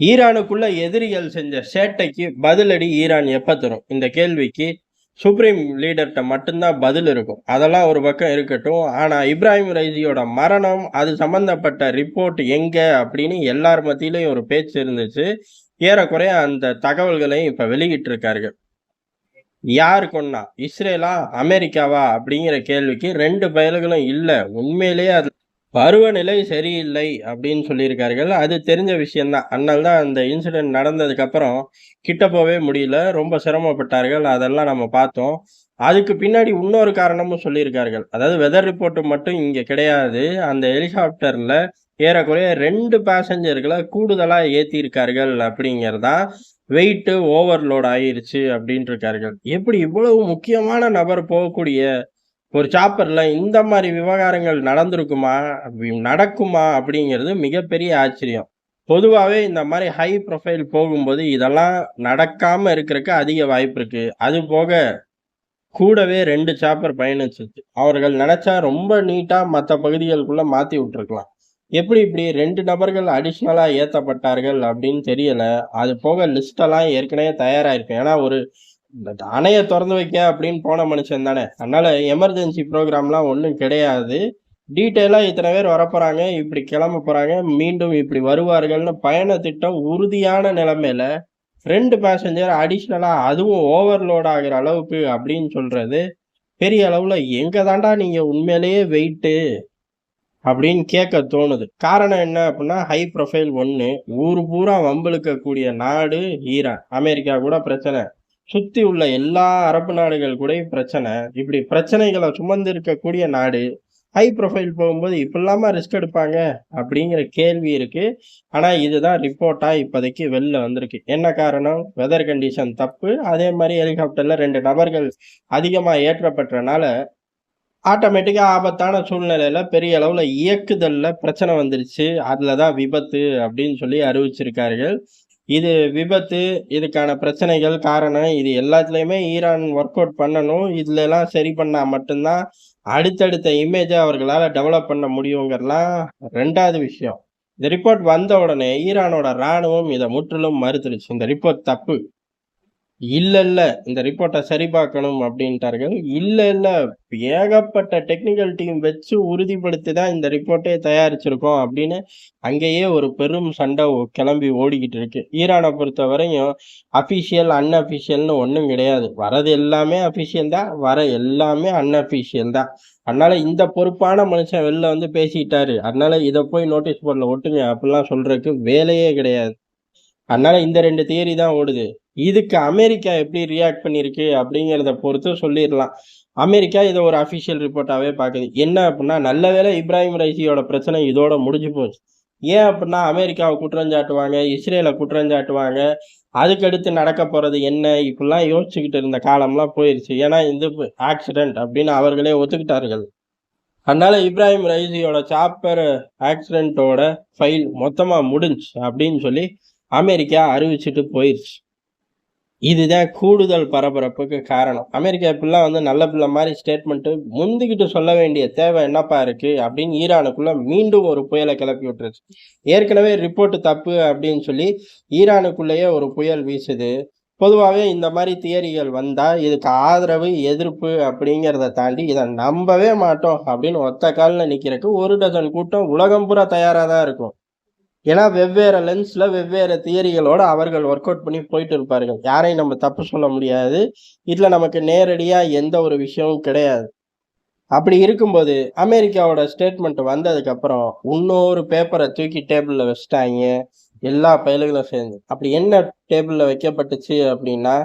ஈரானுக்குள்ள எதிரிகள் செஞ்ச சேட்டைக்கு பதிலடி ஈரான் எப்ப தரும்? இந்த கேள்விக்கு சுப்ரீம் லீடர்கிட்ட மட்டும்தான் பதில் இருக்கும். அதெல்லாம் ஒரு பக்கம் இருக்கட்டும். ஆனா இப்ராஹிம் ரைசியோட மரணம் அது சம்பந்தப்பட்ட ரிப்போர்ட் எங்க அப்படின்னு எல்லார் மத்தியிலையும் ஒரு பேச்சு இருந்துச்சு. ஏறக்குறைய அந்த தகவல்களையும் இப்ப வெளியிட்டு இருக்கார்கள் யார் கொன்னா? இஸ்ரேலா? அமெரிக்காவா? அப்படிங்கிற கேள்விக்கு ரெண்டு பயல்களும் இல்லை. உண்மையிலேயே அது பருவநிலை சரியில்லை அப்படின்னு சொல்லியிருக்கார்கள். அது தெரிஞ்ச விஷயம்தான். அதனால தான் அந்த இன்சிடென்ட் நடந்ததுக்கப்புறம் கிட்ட போவே முடியல. ரொம்ப சிரமப்பட்டார்கள். அதெல்லாம் நம்ம பார்த்தோம். அதுக்கு பின்னாடி இன்னொரு காரணமும் சொல்லியிருக்கார்கள். அதாவது வெதர் ரிப்போர்ட் மட்டும் இங்கே கிடையாது. அந்த ஹெலிகாப்டரில் ஏறக்குறைய ரெண்டு பேசஞ்சர்களை கூடுதலாக ஏற்றியிருக்கார்கள் அப்படிங்கிறதான் வெயிட்டு ஓவர்லோட் ஆயிருச்சு அப்படின்ட்டு இருக்கார்கள் எப்படி இவ்வளவு முக்கியமான நபர் போகக்கூடிய ஒரு சாப்பரில் இந்த மாதிரி விவகாரங்கள் நடந்திருக்குமா அப்படி நடக்குமா அப்படிங்கிறது மிகப்பெரிய ஆச்சரியம். பொதுவாகவே இந்த மாதிரி ஹை ப்ரொஃபைல் போகும்போது இதெல்லாம் நடக்காமல் இருக்கிறதுக்கு அதிக வாய்ப்பு இருக்குது அது போக கூடவே ரெண்டு சாப்பர் பயணிச்சிச்சு அவர்கள் நினச்சா ரொம்ப நீட்டாக மற்ற பகுதிகளுக்குள்ளே மாற்றி விட்டுருக்கலாம். எப்படி இப்படி ரெண்டு நபர்கள் அடிஷ்னலாக ஏற்றப்பட்டார்கள் அப்படின்னு தெரியலை. அது போக லிஸ்டெல்லாம் ஏற்கனவே தயாராயிருக்கு ஏன்னா ஒரு இந்த அணையை திறந்து வைக்க அப்படின்னு போன மனுஷன் தானே. அதனால எமர்ஜென்சி ப்ரோக்ராம்லாம் ஒன்றும் கிடையாது. டீட்டெயிலாக இத்தனை பேர் வரப்போகிறாங்க இப்படி கிளம்ப போகிறாங்க மீண்டும் இப்படி வருவார்கள்னு பயண திட்டம் உறுதியான நிலைமையில ரெண்டு பேசஞ்சர் அடிஷ்னலாக அதுவும் ஓவர்லோட் ஆகிற அளவுக்கு அப்படின்னு சொல்கிறது பெரிய அளவில் எங்கே தாண்டா நீங்கள் உண்மையிலேயே வெயிட்டு அப்படின்னு கேட்க தோணுது. காரணம் என்ன அப்படின்னா ஹை ப்ரொஃபைல் ஒன்று ஊர் பூரா வம்பிழுக்கக்கூடிய நாடு ஈரான். அமெரிக்கா கூட பிரச்சனை. சுத்தி உள்ள எல்லா அரபு நாடுகள் கூட பிரச்சனை. இப்படி பிரச்சனைகளை சுமந்து இருக்கக்கூடிய நாடு ஹை ப்ரொஃபைல் போகும்போது இப்படிலாமா ரிஸ்க் எடுப்பாங்க? அப்படிங்கிற கேள்வி இருக்கு. ஆனா இதுதான் ரிப்போர்ட்டா இப்போதைக்கு வெளில வந்திருக்கு. என்ன காரணம்? வெதர் கண்டிஷன் தப்பு. அதே மாதிரி ஹெலிகாப்டர்ல ரெண்டு நபர்கள் அதிகமா ஏற்றப்பட்டனால ஆட்டோமேட்டிக்கா ஆபத்தான சூழ்நிலையில பெரிய அளவுல இயக்குதல்ல பிரச்சனை வந்துருச்சு. அதுலதான் விபத்து அப்படின்னு சொல்லி அறிவிச்சிருக்கார்கள். இது விபத்து இதுக்கான பிரச்சனைகள் காரணம் இது எல்லாத்துலேயுமே ஈரான் ஒர்க் அவுட் பண்ணணும். இதுல எல்லாம் சரி பண்ணா மட்டும்தான் அடுத்தடுத்த இமேஜை அவர்களால் டெவலப் பண்ண முடியுங்கிறலாம் ரெண்டாவது விஷயம். இந்த ரிப்போர்ட் வந்த உடனே ஈரானோட ராணுவம் இதை முற்றிலும் மறுத்துருச்சு. இந்த ரிப்போர்ட் தப்பு. இல்லை இல்லை இந்த ரிப்போர்ட்டை சரி பார்க்கணும் அப்படின்ட்டார்கள். இல்லை இல்லை ஏகப்பட்ட டெக்னிக்கல் டீம் வச்சு உறுதிப்படுத்தி தான் இந்த ரிப்போர்ட்டே தயாரிச்சிருக்கோம் அப்படின்னு அங்கேயே ஒரு பெரும் சண்டை கிளம்பி ஓடிக்கிட்டு இருக்கு. ஈரானை பொறுத்த வரையும் அஃபிஷியல் அன்அஃபிஷியல்னு ஒன்றும் கிடையாது. வரது எல்லாமே அஃபிஷியல் தான் வர எல்லாமே அன்அஃபிஷியல் தான். அதனால இந்த பொறுப்பான மனுஷன் வெளில வந்து பேசிட்டாரு. அதனால இதை போய் நோட்டீஸ் போர்டில் ஒட்டுங்க அப்படிலாம் சொல்றதுக்கு வேலையே கிடையாது. அதனால இந்த ரெண்டு தியரி தான் ஓடுது. இதுக்கு அமெரிக்கா எப்படி ரியாக்ட் பண்ணியிருக்கு அப்படிங்கிறத பொறுத்து சொல்லிடலாம். அமெரிக்கா இதை ஒரு அஃபிஷியல் ரிப்போர்ட்டாவே பார்க்குது. என்ன அப்படின்னா நல்ல வேளை இப்ராஹிம் ரைசியோட பிரச்சனை இதோட முடிஞ்சு போச்சு. ஏன் அப்படின்னா அமெரிக்காவை குற்றஞ்சாட்டுவாங்க இஸ்ரேலை குற்றஞ்சாட்டுவாங்க அதுக்கடுத்து நடக்க போகிறது என்ன? இப்படிலாம் யோசிச்சுக்கிட்டு இருந்த காலம்லாம் போயிடுச்சு ஏன்னா இந்த ஆக்சிடெண்ட் அப்படின்னு அவர்களே ஒத்துக்கிட்டார்கள். அதனால் இப்ராஹிம் ரைசியோட சாப்பர் ஆக்சிடெண்ட்டோட ஃபைல் மொத்தமாக முடிஞ்சு அப்படின்னு சொல்லி அமெரிக்கா அறிவிச்சிட்டு போயிடுச்சு இதுதான் கூடுதல் பரபரப்புக்கு காரணம். அமெரிக்கா இப்பெல்லாம் வந்து நல்ல பிள்ளை மாதிரி ஸ்டேட்மெண்ட்டு முந்திக்கிட்டு சொல்ல வேண்டிய தேவை என்னப்பா இருக்குது அப்படின்னு ஈரானுக்குள்ளே மீண்டும் ஒரு புயலை கிளப்பி விட்டுருச்சு. ஏற்கனவே ரிப்போர்ட்டு தப்பு அப்படின்னு சொல்லி ஈரானுக்குள்ளேயே ஒரு புயல் வீசுது. பொதுவாகவே இந்த மாதிரி தியரிகள் வந்தால் இதுக்கு ஆதரவு எதிர்ப்பு அப்படிங்கிறத தாண்டி இதை நம்பவே மாட்டோம் அப்படின்னு ஒத்த காலில் நிற்கிறதுக்கு ஒரு டஜன் கூட்டம் உலகம் பூரா தயாராக தான் இருக்கும். ஏன்னா வெவ்வேறு லென்ஸில் வெவ்வேறு தியரிகளோடு அவர்கள் ஒர்க் அவுட் பண்ணி போயிட்டு இருப்பார்கள். யாரையும் நம்ம தப்பு சொல்ல முடியாது. இதில் நமக்கு நேரடியாக எந்த ஒரு விஷயமும் கிடையாது. அப்படி இருக்கும்போது அமெரிக்காவோட ஸ்டேட்மெண்ட் வந்ததுக்கப்புறம் இன்னொரு பேப்பரை தூக்கி டேபிளில் வச்சுட்டாங்க. எல்லா பயல்களும் சேர்ந்து. அப்படி என்ன டேபிளில் வைக்கப்பட்டுச்சு அப்படின்னா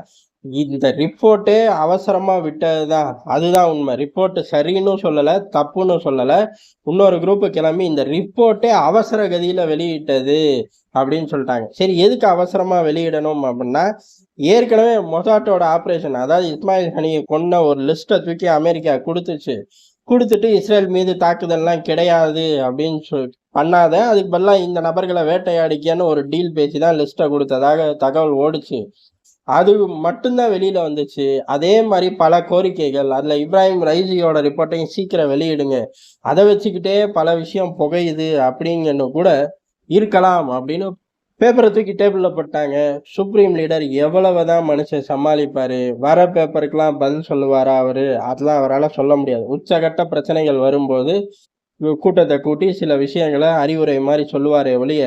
இந்த ரிப்போர்ட்டே விட்டது விட்டதுதான் அதுதான் உண்மை. ரிப்போர்ட்டு சரின்னு சொல்லலை தப்புன்னு சொல்லலை. இன்னொரு குரூப்பு கிளம்பி இந்த ரிப்போர்ட்டே அவசர கதியில் வெளியிட்டது அப்படின்னு சொல்லிட்டாங்க. சரி எதுக்கு அவசரமாக வெளியிடணும் அப்படின்னா ஏற்கனவே மொசாட்டோட ஆப்ரேஷன் அதாவது இஸ்மாயில் ஹனியை கொன்ன ஒரு லிஸ்ட்டை தூக்கி அமெரிக்கா கொடுத்துச்சு. கொடுத்துட்டு இஸ்ரேல் மீது தாக்குதல்லாம் கிடையாது அப்படின்னு சொல் பண்ணாத அதுக்கு பதிலாக இந்த நபர்களை வேட்டையாடிக்கன்னு ஒரு டீல் பேசி தான் லிஸ்ட்டை கொடுத்ததாக தகவல் ஓடுச்சு. அது மட்டும்தான் வெளியில வந்துச்சு. அதே மாதிரி பல கோரிக்கைகள். அதுல இப்ராஹிம் ரைஜியோட ரிப்போர்ட்டையும் சீக்கிரம் வெளியிடுங்க. அதை வச்சுக்கிட்டே பல விஷயம் புகையுது அப்படிங்கன்னு கூட இருக்கலாம் அப்படின்னு பேப்பரை தூக்கி டேபிள்ல போட்டாங்க. சுப்ரீம் லீடர் எவ்வளவுதான் மனுஷன் சமாளிப்பாரு? வர பேப்பருக்கெல்லாம் பதில் சொல்லுவாரா அவரு? அதெல்லாம் அவரால் சொல்ல முடியாது. உச்சகட்ட பிரச்சனைகள் வரும்போது கூட்டத்தை கூட்டி சில விஷயங்களை அறிவுரை மாதிரி சொல்லுவாரே ஒழிய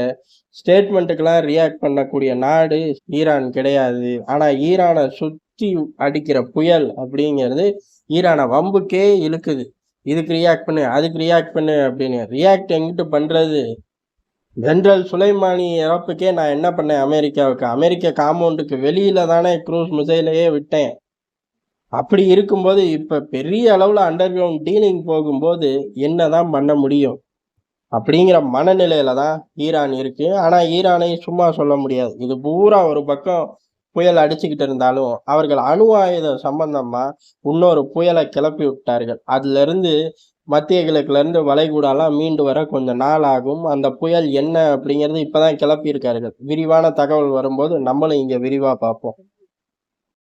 ஸ்டேட்மெண்ட்டுக்கெல்லாம் ரியாக்ட் பண்ணக்கூடிய நாடு ஈரான் கிடையாது. ஆனால் ஈரானை சுற்றி அடிக்கிற புயல் அப்படிங்கிறது ஈரானை வம்புக்கே இழுக்குது. இதுக்கு ரியாக்ட் பண்ணு அதுக்கு ரியாக்ட் பண்ணு அப்படின்னு. ரியாக்ட் எங்கிட்டு பண்ணுறது ஜென்ரல் சுலைமானி இறப்புக்கே நான் என்ன பண்ணேன்? அமெரிக்காவுக்கு. அமெரிக்க காம்பவுண்டுக்கு வெளியில தானே க்ரூஸ் மிசைலையே விட்டேன். அப்படி இருக்கும்போது இப்போ பெரிய அளவில் அண்டர் கிரவுண்ட் டீலிங் போகும்போது என்னதான் பண்ண முடியும்? அப்படிங்கிற மனநிலையில தான் ஈரான் இருக்கு. ஆனால் ஈரானை சும்மா சொல்ல முடியாது. இது பூரா ஒரு பக்கம் புயல் அடிச்சுக்கிட்டு இருந்தாலும் அவர்கள் அணு ஆயுதம் சம்பந்தமா இன்னொரு புயலை கிளப்பி விட்டார்கள். அதுல இருந்து மத்திய கிழக்குலேருந்து வளைகூடாலாம் வளைகுடாலாம் மீண்டு வர கொஞ்சம் நாள் ஆகும். அந்த புயல் என்ன அப்படிங்கிறது இப்போதான் கிளப்பியிருக்கார்கள். விரிவான தகவல் வரும்போது நம்மளும் இங்கே விரிவாக பார்ப்போம்.